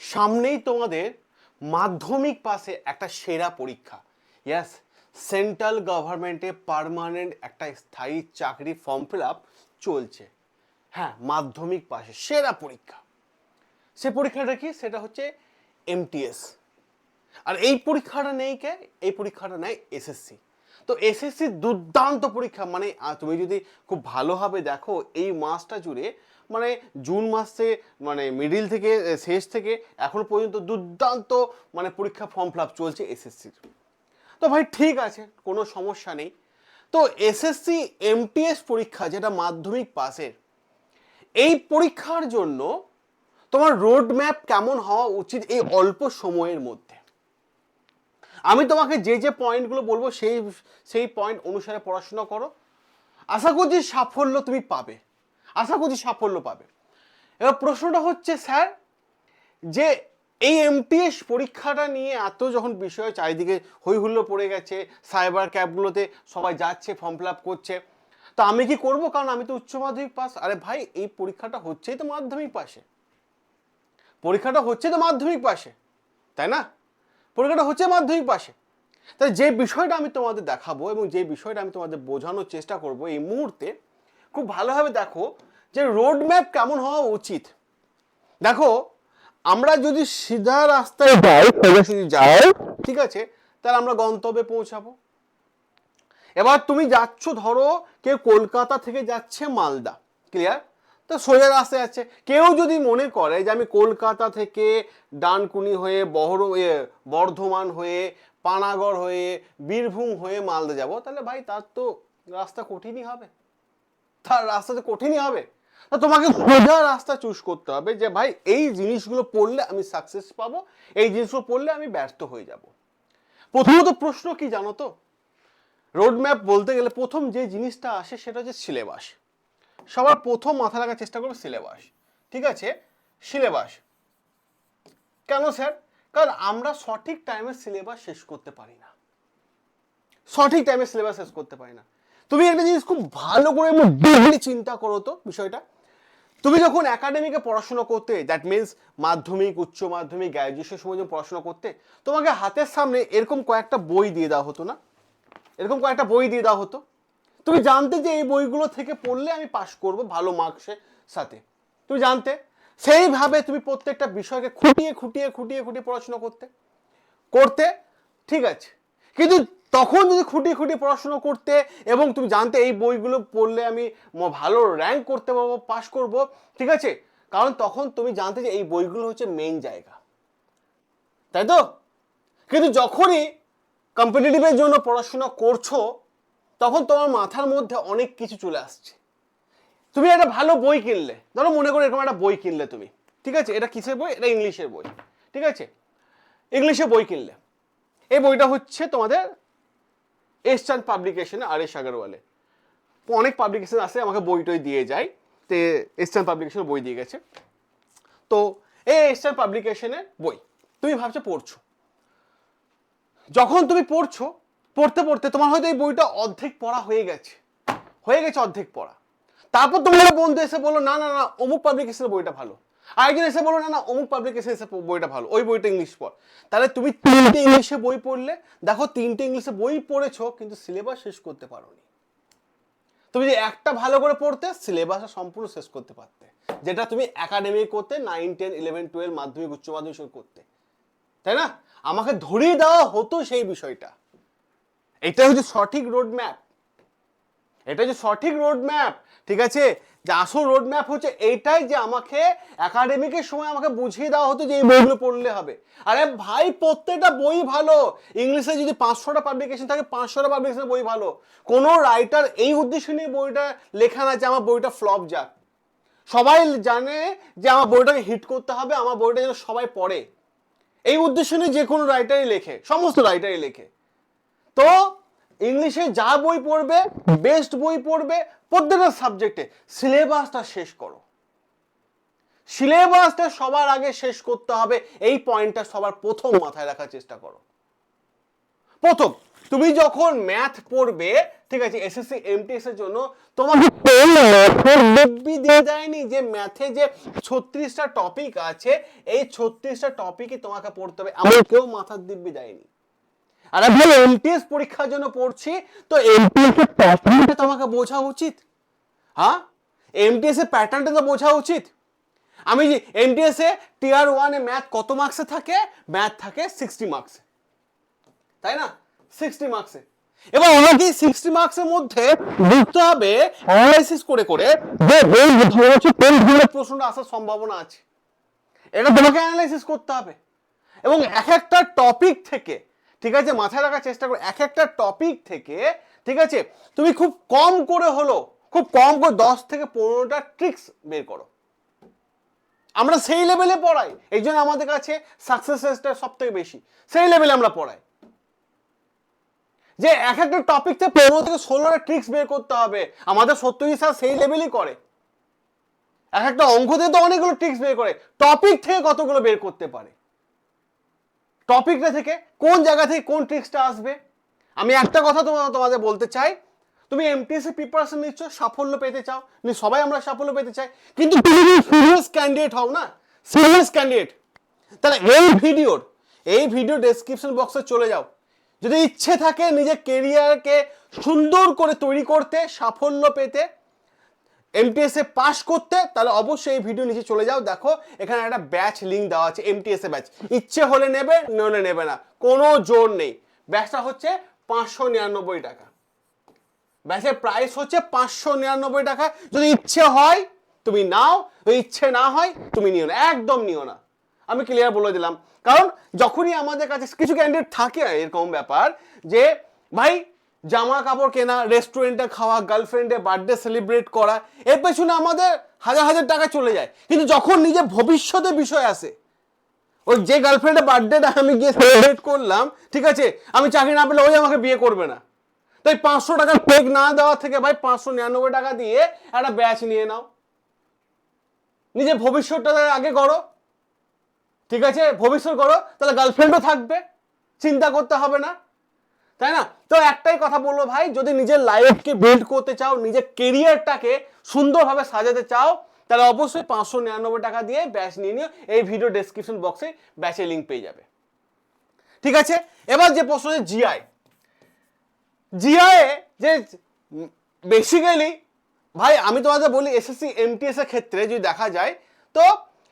সামনেই তোমাদের মাধ্যমিক পাশে একটা সেরা পরীক্ষা। ইয়াস সেন্ট্রাল গভর্নমেন্টে পার্মানেন্ট একটা স্থায়ী চাকরি ফর্ম ফিল আপ চলছে। হ্যাঁ মাধ্যমিক পাশে সেরা পরীক্ষা। সে পরীক্ষাটা কি? সেটা হচ্ছে এমটিএস আর এই পরীক্ষাটা নেই কে? এই পরীক্ষাটা নেয় এসএসসি তো এসএসসি দুর্দান্ত পরীক্ষা। মানে তুমি যদি খুব ভালোভাবে দেখো, এই মাসটা জুড়ে মানে জুন মাসে মানে মিডিল থেকে শেষ থেকে এখন পর্যন্ত দুর্দান্ত মানে পরীক্ষা ফর্ম ফিল চলছে এসএসসির তো ভাই ঠিক আছে, কোনো সমস্যা নেই। তো এসএসসি এমটিএস পরীক্ষা যেটা মাধ্যমিক পাসের এই পরীক্ষার জন্য তোমার রোড ম্যাপ কেমন হওয়া উচিত এই অল্প সময়ের মধ্যে? আমি তোমাকে যে যে পয়েন্টগুলো বলব সেই সেই পয়েন্ট অনুসারে পড়াশোনা করো। আশা করছি সাফল্য তুমি পাবে। আশা করছি সাফল্য পাবে। এবার প্রশ্নটা হচ্ছে, স্যার, যে এই এমটিএস পরীক্ষাটা নিয়ে এত যখন বিষয় চারিদিকে হই হুল্লো পড়ে গেছে সাইবার ক্যাবগুলোতে সবাই যাচ্ছে ফর্ম ফিল আপ করছে, তো আমি কি করব? কারণ আমি তো উচ্চ মাধ্যমিক পাস আরে ভাই, এই পরীক্ষাটা হচ্ছেই তো মাধ্যমিক পাশে পরীক্ষাটা হচ্ছে তো মাধ্যমিক পাশে তাই না? পরীক্ষাটা হচ্ছে মাধ্যমিক পাশে তাই যে বিষয়টা আমি তোমাদের দেখাবো এবং যে বিষয়টা আমি তোমাদের বোঝানোর চেষ্টা করব এই মুহূর্তে, খুব ভালোভাবে দেখো যে রোড ম্যাপ কেমন হওয়া উচিত। দেখো, আমরা যদি সিধা রাস্তায় যাই, সোজাসুজি যাই, ঠিক আছে, তাহলে আমরা গন্তব্যে পৌঁছাবো। এবার তুমি যাচ্ছ, ধরো, কেউ কলকাতা থেকে যাচ্ছে মালদা ক্লিয়ার তো সোজা রাস্তায় যাচ্ছে। কেউ যদি মনে করে যে আমি কলকাতা থেকে ডানকুনি হয়ে বহর বর্ধমান হয়ে পানাগড় হয়ে বীরভূম হয়ে মালদা যাব, তাহলে ভাই তার তো রাস্তা কঠিনই হবে। তার রাস্তা তো কঠিনই হবে। তা তোমাকে সোজা রাস্তা চুজ করতে হবে যে ভাই, এই জিনিসগুলো পড়লে আমি সাকসেস পাবো, এই জিনিসগুলো পড়লে আমি ব্যর্থ হয়ে যাব। প্রথমত প্রশ্ন কি জানো তো? রোড ম্যাপ বলতে গেলে প্রথম যে জিনিসটা আসে সেটা হচ্ছে সিলেবাস সবার প্রথম মাথা রাখার চেষ্টা করবে সিলেবাস ঠিক আছে? সিলেবাস কেন স্যার কারণ আমরা সঠিক টাইমে সিলেবাস শেষ করতে পারি না। সঠিক টাইমে সিলেবাস শেষ করতে পারি না। তুমি একটা জিনিস খুব ভালো করে ডিপলি চিন্তা করো তো বিষয়টা। তুমি যখন একাডেমিকে পড়াশোনা করতে দ্যাট মিনস মাধ্যমিক, উচ্চ মাধ্যমিক গ্র্যাজুয়েশন সময় যখন পড়াশোনা করতে, তোমাকে হাতের সামনে এরকম কয়েকটা বই দিয়ে দেওয়া হতো না? এরকম কয়েকটা বই দিয়ে দেওয়া হতো। তুমি জানতে যে এই বইগুলো থেকে পড়লে আমি পাশ করব ভালো মার্কসের সাথে। তুমি জানতে? সেইভাবে তুমি প্রত্যেকটা বিষয়কে খুঁটিয়ে খুঁটিয়ে খুঁটিয়ে খুঁটিয়ে পড়াশোনা করতে। করতে? ঠিক আছে। কিন্তু তখন যদি খুঁটিয়ে খুঁটিয়ে পড়াশুনো করতে এবং তুমি জানতে এই বইগুলো পড়লে আমি ভালো র্যাঙ্ক করতে পারব পাশ করব, ঠিক আছে? কারণ তখন তুমি জানতে যে এই বইগুলো হচ্ছে মেন জায়গা। তাই তো? কিন্তু যখনই কম্পিটিটিভের জন্য পড়াশোনা করছ, তখন তোমার মাথার মধ্যে অনেক কিছু চলে আসছে। তুমি একটা ভালো বই কিনলে, ধরো মনে করো এরকম একটা বই কিনলে তুমি, ঠিক আছে? এটা কিসের বই? এটা ইংলিশের বই, ঠিক আছে? ইংলিশে বই কিনলে। এই বইটা হচ্ছে তোমাদের এস্টার্ন পাবলিকেশনে আর এস আগরওয়ালে অনেক পাবলিকেশন আছে, আমাকে বই টই দিয়ে যায়। তে এস্টার্ন পাবলিকেশন বই দিয়ে গেছে। তো এই এস্টার্ন পাবলিকেশনের বই, তুমি ভাবছ পড়ছো। যখন তুমি পড়ছো, পড়তে পড়তে তোমার হয়তো এই বইটা অর্ধেক পড়া হয়ে গেছে। হয়ে গেছে অর্ধেক পড়া। তারপর তোমার বন্ধু এসে বলল, না না না, অমুক পাবলিকেশনের বইটা ভালো। আরেকজন এসে বলল, না না, অমুক পাবলিকেশন এসে বইটা ভালো, ওই বইটা ইংলিশ পড়। তাহলে তুমি তিনটে ইংলিশে বই পড়লে, দেখো তিনটে ইংলিশে বই পড়েছো, কিন্তু সিলেবাস শেষ করতে পারোনি। তুমি যে একটা ভালো করে পড়তে সিলেবাসটা সম্পূর্ণ শেষ করতে পারতে, যেটা তুমি একাডেমি করতে নাইন টেন ইলেভেন টুয়েলভ মাধ্যমিক, উচ্চ মাধ্যমিক করতে। তাই না? আমাকে ধরিয়ে দেওয়া হতো সেই বিষয়টা। এটা হচ্ছে সঠিক রোড ম্যাপ এটা যে সঠিক রোড ম্যাপ ঠিক আছে? যে আসল রোড ম্যাপ হচ্ছে এইটাই যে আমাকে একাডেমিকের সময় আমাকে বুঝিয়ে দেওয়া হতো যে এই বইগুলো পড়লে হবে। আরে ভাই, প্রত্যেকটা বই ভালো। ইংলিশে যদি পাঁচশোটা পাবলিকেশন থাকে, পাঁচশোটা পাবলিকেশনের বই ভালো। কোনো রাইটার এই উদ্দেশ্য নিয়ে বইটা লেখা না যে আমার বইটা ফ্লপ যাক। সবাই জানে যে আমার বইটাকে হিট করতে হবে, আমার বইটা যেন সবাই পড়ে। এই উদ্দেশ্য নিয়ে যে কোনো রাইটারই লেখে, সমস্ত রাইটারই লেখে। তো ইংলিশে যা বই পড়বে বেস্ট বই পড়বে, প্রত্যেকটা সাবজেক্টে সিলেবাসটা শেষ করো। সিলেবাসটা সবার আগে শেষ করতে হবে, এই পয়েন্টটা সবার প্রথম মাথায় রাখার চেষ্টা করো। প্রথম, তুমি যখন ম্যাথ পড়বে, ঠিক আছে এসএসসি এমটিএস এর জন্য, তোমাকে দিব্যি দিয়ে দেয়নি যে ম্যাথে যে ছত্রিশটা টপিক আছে, এই ছত্রিশটা টপিকই তোমাকে পড়তে হবে। আমার কেউ মাথার দিব্যি দেয়নি। আর আমি এমটিএস পরীক্ষার জন্য পড়ছি, তো এমটিএস এর প্যাটার্নটা তোমাকে বোঝা উচিত। হ্যাঁ? এমটিএস এর প্যাটার্নটা তো বোঝা উচিত। আমি এমটিএস এ টিয়ার ওয়ানে ম্যাথ কত মার্কসে থাকে? ম্যাথ থাকে সিক্সটি মার্কসে তাই না? সিক্সটি মার্কসে এবার ওনাকে সিক্সটি মার্কসের মধ্যে বুঝতে হবে অ্যানালাইসিস করে করে যে এই ধরে হচ্ছে কোন ধরনের প্রশ্নটা আসার সম্ভাবনা আছে। এটা তোমাকে অ্যানালাইসিস করতে হবে। এবং এক একটা টপিক থেকে ঠিক আছে? মাথায় রাখার চেষ্টা করো। এক একটা টপিক থেকে, ঠিক আছে? তুমি খুব কম করে হলো খুব কম করে দশ থেকে পনেরোটা ট্রিক্স বের করো। আমরা সেই লেভেলে পড়াই। এই জন্য আমাদের কাছে সাকসেস রেটটা সব থেকে বেশি। সেই লেভেলে আমরা পড়াই। যে এক একটা টপিক থেকে পনেরো থেকে ষোলোটা ট্রিক্স বের করতে হবে। আমাদের সত্যি স্যার সেই লেভেলই করে। এক একটা অঙ্ক থেকে তো অনেকগুলো ট্রিক্স বের করে। টপিক থেকে কতগুলো বের করতে পারে? টপিকটা থেকে কোন জায়গা থেকে কোন ট্রিক্সটা আসবে? আমি একটা কথা তোমার তোমাদের বলতে চাই, তুমি এমটিএসসি প্রিপারেশন নিচ্ছ, সাফল্য পেতে চাও। নি সবাই আমরা সাফল্য পেতে চাই। কিন্তু তুমি যদি সিরিয়াস ক্যান্ডিডেট হও না সিরিয়াস ক্যান্ডিডেট তাহলে এই ভিডিওর, এই ভিডিও ডেসক্রিপশন বক্সে চলে যাও। যদি ইচ্ছে থাকে নিজের কেরিয়ারকে সুন্দর করে তৈরি করতে, সাফল্য পেতে এমটিএস এ পাস করতে, তাহলে অবশ্যই এই ভিডিও নিচে চলে যাও। দেখো, এখানে একটা ব্যাচ লিঙ্ক দেওয়া আছে এমটিএস এ ব্যাচ ইচ্ছে হলে নেবে নলে নেবে না। কোনো জোর নেই। ব্যাচটা হচ্ছে পাঁচশো নিরানব্বই টাকা। ব্যাচের প্রাইস হচ্ছে পাঁচশো নিরানব্বই টাকা। যদি ইচ্ছে হয়, তুমি নাও। যদি ইচ্ছে না হয়, তুমি নিও না। একদম নিও না। আমি ক্লিয়ার বলে দিলাম। কারণ, যখনই আমাদের কাছে কিছু ক্যান্ডিডেট থাকে, এরকম ব্যাপার যে, ভাই জামা কাপড় কেনা রেস্টুরেন্টে খাওয়া গার্লফ্রেন্ডে বার্থডে সেলিব্রেট করা, এর পেছনে আমাদের হাজার হাজার টাকা চলে যায়। কিন্তু যখন নিজের ভবিষ্যতে বিষয় আসে, ওই যে গার্লফ্রেন্ডের বার্থডেটা আমি গিয়ে সেলিব্রেট করলাম, ঠিক আছে, আমি চাকরি না পেলে ওই আমাকে বিয়ে করবে না। তাই পাঁচশো টাকার পেক না দেওয়া থেকে ভাই পাঁচশো নিরানব্বই টাকা দিয়ে একটা ব্যাচ নিয়ে নাও। নিজের ভবিষ্যৎটা আগে করো। ঠিক আছে, ভবিষ্যৎ করো, তাহলে গার্লফ্রেন্ডও থাকবে। চিন্তা করতে হবে না। তাই না? তো একটাই কথা বলব ভাই, যদি নিজের লাইফকে বিল্ড করতে চাও, নিজের কেরিয়ারটাকে সুন্দরভাবে সাজাতে চাও, তাহলে অবশ্যই পাঁচশো নিরানব্বই টাকা দিয়ে ব্যাচ নিয়ে নিও। এই ভিডিও ডেসক্রিপশন বক্সে ব্যাচের লিঙ্ক পেয়ে যাবে। ঠিক আছে? এবার যে প্রশ্ন জিআই জিআই যে বেসিক্যালি ভাই, আমি তোমাদের বলি এসএসসি এমটিএস এর ক্ষেত্রে যদি দেখা যায়, তো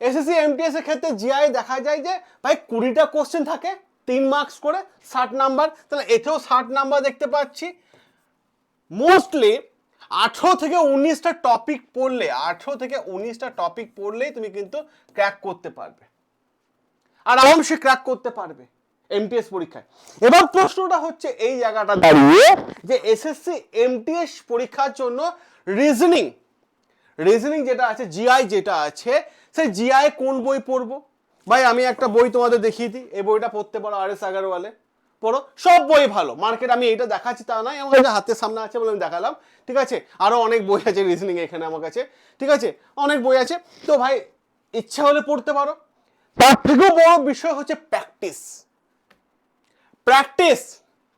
এসএসসি এমটিএস এর ক্ষেত্রে জিআই দেখা যায় যে, ভাই, কুড়িটা কোশ্চেন থাকে। তিন মার্কস করে ষাট নাম্বার তাহলে এতেও ষাট নাম্বার দেখতে পাচ্ছি। মোস্টলি আঠেরো থেকে উনিশটা টপিক পড়লে, আঠেরো থেকে উনিশটা টপিক পড়লেই তুমি কিন্তু ক্র্যাক করতে পারবে। আর আরামসে ক্র্যাক করতে পারবে এমটিএস পরীক্ষায়। এবার প্রশ্নটা হচ্ছে এই জায়গাটা দাঁড়িয়ে যে এসএসসি এমটিএস পরীক্ষার জন্য রিজনিং রিজনিং যেটা আছে জিআই যেটা আছে, সেই জিআই কোন বই পড়ব? ভাই, আমি একটা বই তোমাদের দেখিয়ে দিই। এই বইটা পড়তে পারো আর এস আগারওয়ালে পড়ো, সব বই ভালো। মার্কেট আমি এটা দেখাচ্ছি, তা নয়। আমার কাছে হাতের সামনে আছে বলে আমি দেখালাম। ঠিক আছে? আরও অনেক বই আছে রিজনিং এখানে আমার কাছে। ঠিক আছে? অনেক বই আছে। তো ভাই, ইচ্ছা হলে পড়তে পারো। তার থেকেও বড় বিষয় হচ্ছে প্র্যাকটিস প্র্যাকটিস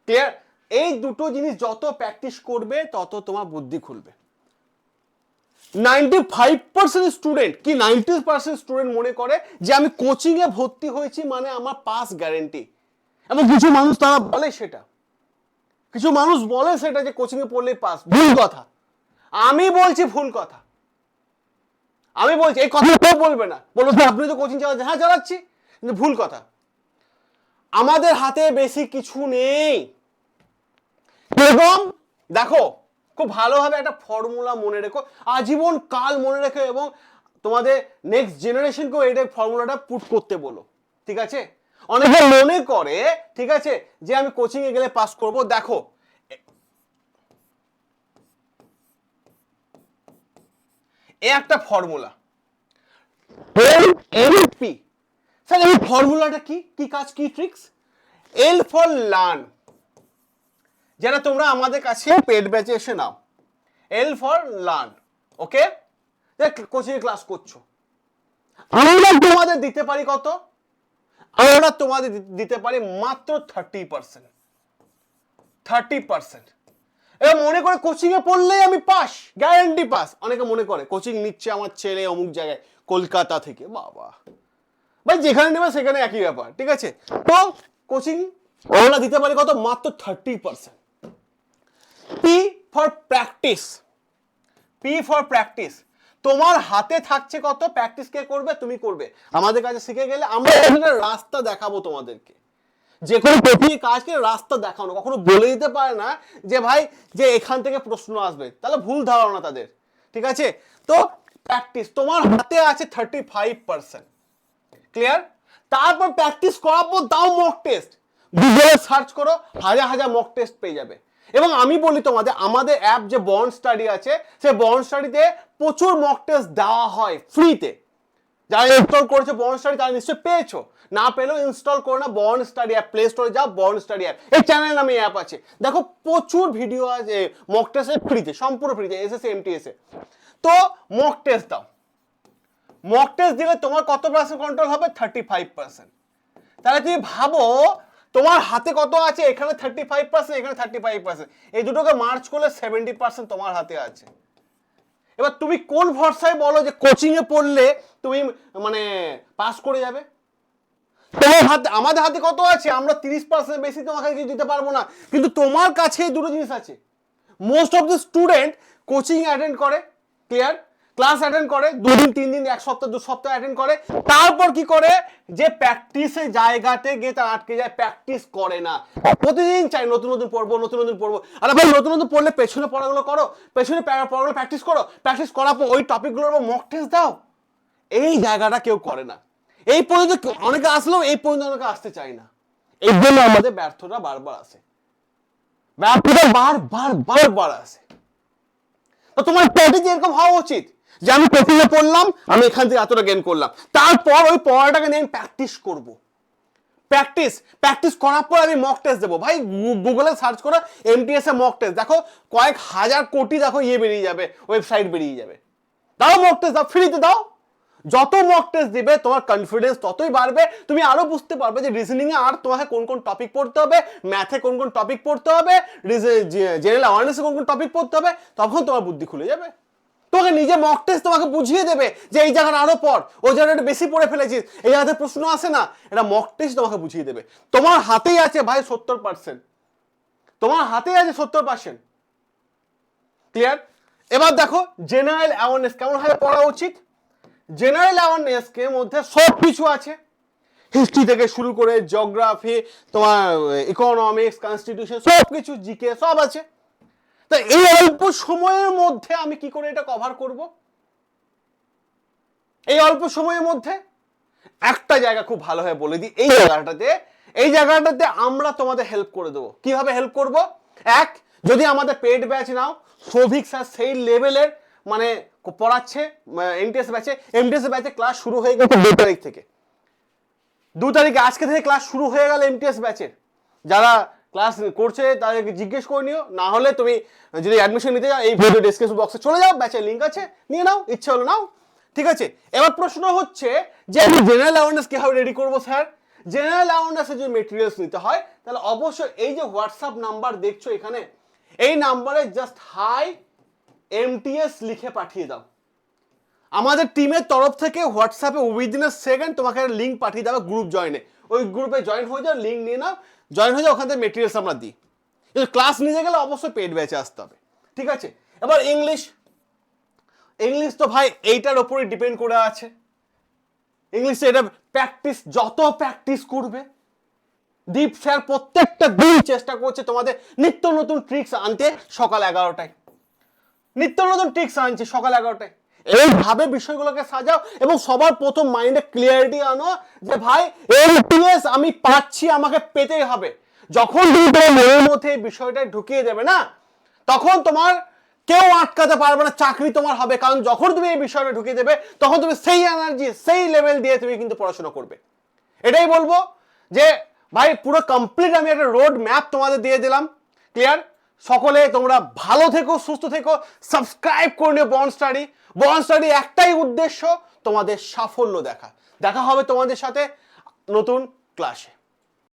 ক্লিয়ার এই দুটো জিনিস যত প্র্যাকটিস করবে, তত তোমার বুদ্ধি খুলবে। নাইনটি ফাইভ পার্সেন্ট স্টুডেন্ট কি নাইনটি পার্সেন্ট স্টুডেন্ট মনে করে যে আমি কোচিংয়ে ভর্তি হয়েছি মানে আমার পাস গ্যারেন্টি এবং কিছু মানুষ তারা বলে সেটা। কিছু মানুষ বলে সেটা যে কোচিংয়ে পড়লেই পাস ভুল কথা। আমি বলছি ভুল কথা। আমি বলছি এই কথা কেউ বলবে না। বলব "তো আপনি তো কোচিং চালাচ্ছেন। হ্যাঁ চালাচ্ছি। কিন্তু ভুল কথা। আমাদের হাতে বেশি কিছু নেই। এবং দেখো খুব ভালোভাবে একটা ফর্মুলা মনে রেখো। আজীবন কাল মনে রেখো এবং তোমাদের নেক্সট জেনারেশনকেও এটা ফর্মুলাটা পুট করতে বলো ঠিক আছে? অনেকে মনে করে ঠিক আছে যে আমি কোচিংয়ে গেলে পাস করব দেখো এ একটা formula L L P sir এই ফর্মুলাটা কি? কি কাজ কি ট্রিক্স এল ফর লার্ন যারা তোমরা আমাদের কাছে পেড ব্যাচে এসে নাও। L for learn okay coaching class করছ। আমরা তোমাদের দিতে পারি কত? আমরা তোমাদের দিতে পারি মাত্র থার্টি পার্সেন্ট থার্টি পার্সেন্ট এবার মনে করে কোচিং এ পড়লেই আমি পাস গ্যারেন্টি পাস। অনেকে মনে করে, কোচিং নিচ্ছে আমার ছেলে অমুক জায়গায়, কলকাতা থেকে। বাবা। ভাই, যেখানে নেবে সেখানে একই ব্যাপার, ঠিক আছে? তো কোচিং আমরা দিতে পারি কত? মাত্র thirty percent P for practice P for practice তোমার হাতে থাকছে কত? প্র্যাকটিস কে করবে? তুমি করবে। আমাদের কাছে শিখে গেলে আমরা রাস্তা দেখাবো তোমাদেরকে। যে কোনো কঠিন কাজকে রাস্তা দেখানো। কখনো বলে দিতে পারে না যে, ভাই, যে এখান থেকে প্রশ্ন আসবে। তাহলে ভুল ধারণা তাদের। ঠিক আছে? তো প্র্যাকটিস তোমার হাতে আছে থার্টি ফাইভ পার্সেন্ট ক্লিয়ার তারপর প্র্যাকটিস পর দাও মক টেস্ট গুগলে সার্চ করো, হাজার হাজার মক টেস্ট পেয়ে যাবে। এবং আমি বলি তোমাদের, আমাদের অ্যাপ যে বন্ড স্টাডি আছে, সেই বন্ড স্টাডিতে প্রচুর মক টেস্ট দেওয়া হয় ফ্রিতে যারা ইনস্টল করেছে বন্ড স্টাডি তারা নিশ্চয়ই পেয়েছ। না পেলেও ইনস্টল করো না বন্ড স্টাডি অ্যাপ প্লে স্টোরে যাও বন্ড স্টাডি অ্যাপ এই চ্যানেল নামে অ্যাপ আছে। দেখো, প্রচুর ভিডিও আছে মক টেস্ট ফ্রিতে সম্পূর্ণ ফ্রিতে এস এস এমটিএসে তো মক টেস্ট দাও। মক টেস্ট দিলে তোমার কত পার্সেন্ট কন্ট্রোল হবে? থার্টি ফাইভ পার্সেন্ট তাহলে তুমি ভাবো তোমার হাতে কত আছে? এখানে থার্টি ফাইভ পার্সেন্ট এখানে থার্টি ফাইভ পার্সেন্ট এই দুটোকে মার্চ করলে সেভেন্টি পার্সেন্ট তোমার হাতে আছে। এবার তুমি কোন ভরসায় বলো যে কোচিং এ পড়লে তুমি মানে পাস করে যাবে? তোমার হাতে, আমাদের হাতে কত আছে? আমরা তিরিশ পার্সেন্ট বেশি তোমাকে কিছু দিতে পারব না। কিন্তু তোমার কাছে এই দুটো জিনিস আছে। Most of the student coaching attend করে ক্লিয়ার ক্লাস অ্যাটেন্ড করে, দুদিন তিন দিন এক সপ্তাহ, দু সপ্তাহ অ্যাটেন্ড করে। তারপর কি করে? যে প্র্যাকটিসের জায়গাতে গিয়ে তারা আটকে যায় প্র্যাকটিস করে না। প্রতিদিন চাই, নতুন নতুন পড়ব, নতুন নতুন পড়ব। আরে ভাই, নতুন নতুন পড়লে পেছনে পড়াগুলো করো, পেছনে পড়াগুলো প্র্যাকটিস করো। প্র্যাকটিস করার পর ওই টপিকগুলোর উপর মক টেস্ট দাও। এই জায়গাটা কেউ করে না। এই পর্যন্ত অনেকে আসলেও এই পর্যন্ত অনেকে আসতে চায় না। এই জন্য আমাদের ব্যর্থতা বারবার আসে ব্যর্থতা বারবার বারবার আসে তো তোমার স্ট্র্যাটেজি এরকম হওয়া উচিত? যে আমি কোচিংয়ে পড়লাম, আমি এখান থেকে এতটা গেন করলাম। তারপর ওই পড়াটাকে নিয়ে আমি প্র্যাকটিস করব। প্র্যাকটিস প্র্যাকটিস করার পর আমি মক টেস্ট দেবো। ভাই গুগলে সার্চ করো এমটিএস এ মক টেস্ট দেখো, কয়েক হাজার কোটি দেখো ইয়ে বেরিয়ে যাবে ওয়েবসাইট বেরিয়ে যাবে। দাও মক টেস্ট দাও ফ্রিতে দাও। যত মক টেস্ট দিবে, তোমার কনফিডেন্স ততই বাড়বে। তুমি আরও বুঝতে পারবে যে রিজনিং এ আর তোমাকে কোন কোন টপিক পড়তে হবে ম্যাথে কোন কোন টপিক পড়তে হবে জেনারেল অ্যাওয়ারনেসে কোন কোন টপিক পড়তে হবে, তখন তোমার বুদ্ধি খুলে যাবে। তোমাকে নিজে মক টেস্ট তোমাকে বুঝিয়ে দেবে যে এই জায়গাটা আরও পড়, ওই জায়গাটা বেশি পড়ে ফেলেছিস। এই জায়গাতে প্রশ্ন আসে না, এটা মক টেস্ট তোমাকে বুঝিয়ে দেবে। তোমার হাতেই আছে ভাই সত্তর পার্সেন্ট তোমার হাতেই আছে সত্তর পার্সেন্ট ক্লিয়ার এবার দেখো জেনারেল অ্যাওয়ারনেস কেমন ভাবে পড়া উচিত? জেনারেল অ্যাওয়ারনেসকে মধ্যে সব কিছু আছে। হিস্ট্রি থেকে শুরু করে জিওগ্রাফি তোমার ইকোনমিক্স কনস্টিটিউশন সব কিছু জিকে সব আছে। তা এই অল্প সময়ের মধ্যে আমি কি করে এটা কভার করব? এই অল্প সময়ের মধ্যে একটা জায়গা খুব ভালোভাবে বলে দিই এই জায়গাটাতে এই জায়গাটাতে আমরা তোমাদের হেল্প করে দেবো। কীভাবে হেল্প করব? এক যদি আমাদের পেড ব্যাচ নাও সৌভিক স্যার সেই লেভেলের মানে পড়াচ্ছে এমটিএস ব্যাচে এমটিএস ব্যাচে ক্লাস শুরু হয়ে গেছে দু তারিখ থেকে। দু তারিখে আজকে থেকে ক্লাস শুরু হয়ে গেল এমটিএস ব্যাচের যারা ক্লাস করছে, তাদেরকে জিজ্ঞেস করে নিও। না হলে তুমি যদি অ্যাডমিশন নিতে যাও, এই ভিডিও ডিসক্রিপশন বক্সে চলে যাও ব্যাচের লিঙ্ক আছে, নিয়ে নাও, ইচ্ছে হলো নাও। ঠিক আছে? এবার প্রশ্ন হচ্ছে যে আমি জেনারেল অ্যাওয়ারনেস কীভাবে রেডি করব স্যার জেনারেল অ্যাওয়ারনেসের যদি মেটেরিয়ালস নিতে হয়, তাহলে অবশ্যই এই যে হোয়াটসঅ্যাপ নাম্বার দেখছ এখানে, এই নাম্বারে জাস্ট হাই এমটিএস লিখে পাঠিয়ে দাও। আমাদের টিমের তরফ থেকে হোয়াটসঅ্যাপে উইদিন সেকেন্ড তোমাকে লিঙ্ক পাঠিয়ে দেবে গ্রুপ জয়েনে ওই গ্রুপে জয়েন হয়ে যাও লিঙ্ক নিয়ে নাও। জয়েন হয়ে যাও, ওখান থেকে মেটেরিয়ালস আমরা দিই। কিন্তু ক্লাস নিতে গেলে অবশ্যই পেড ব্যাচে আসতে হবে। ঠিক আছে? এবার ইংলিশ ইংলিশ তো ভাই এইটার ওপরে ডিপেন্ড করে আছে। ইংলিশে এটা প্র্যাকটিস যত প্র্যাকটিস করবে দীপ স্যার প্রত্যেকটা দিন চেষ্টা করছে তোমাদের নিত্য নতুন ট্রিক্স আনতে সকাল এগারোটায়। নিত্য নতুন ট্রিক্স আনছে সকাল এগারোটায়। এইভাবে বিষয়গুলোকে সাজাও এবং সবার প্রথম মাইন্ডে ক্লিয়ারিটি আনো যে ভাই এমটিএস আমি পাচ্ছি, আমাকে পেতেই হবে। যখন তুমি তোমার মনের মধ্যে এই বিষয়টা ঢুকিয়ে দেবে না, তখন তোমার কেউ আটকাতে পারবে না, চাকরি তোমার হবে। কারণ যখন তুমি এই বিষয়টা ঢুকিয়ে দেবে, তখন তুমি সেই এনার্জি সেই লেভেল দিয়ে তুমি কিন্তু পড়াশোনা করবে। এটাই বলব যে, ভাই, পুরো কমপ্লিট আমি একটা রোড ম্যাপ তোমাদের দিয়ে দিলাম। ক্লিয়ার সকলে তোমরা ভালো থেকো, সুস্থ থেকো সাবস্ক্রাইব করে নিও বন স্টাডি বন স্টাডি একটাই উদ্দেশ্য তোমাদের সাফল্য দেখা দেখা হবে তোমাদের সাথে নতুন ক্লাসে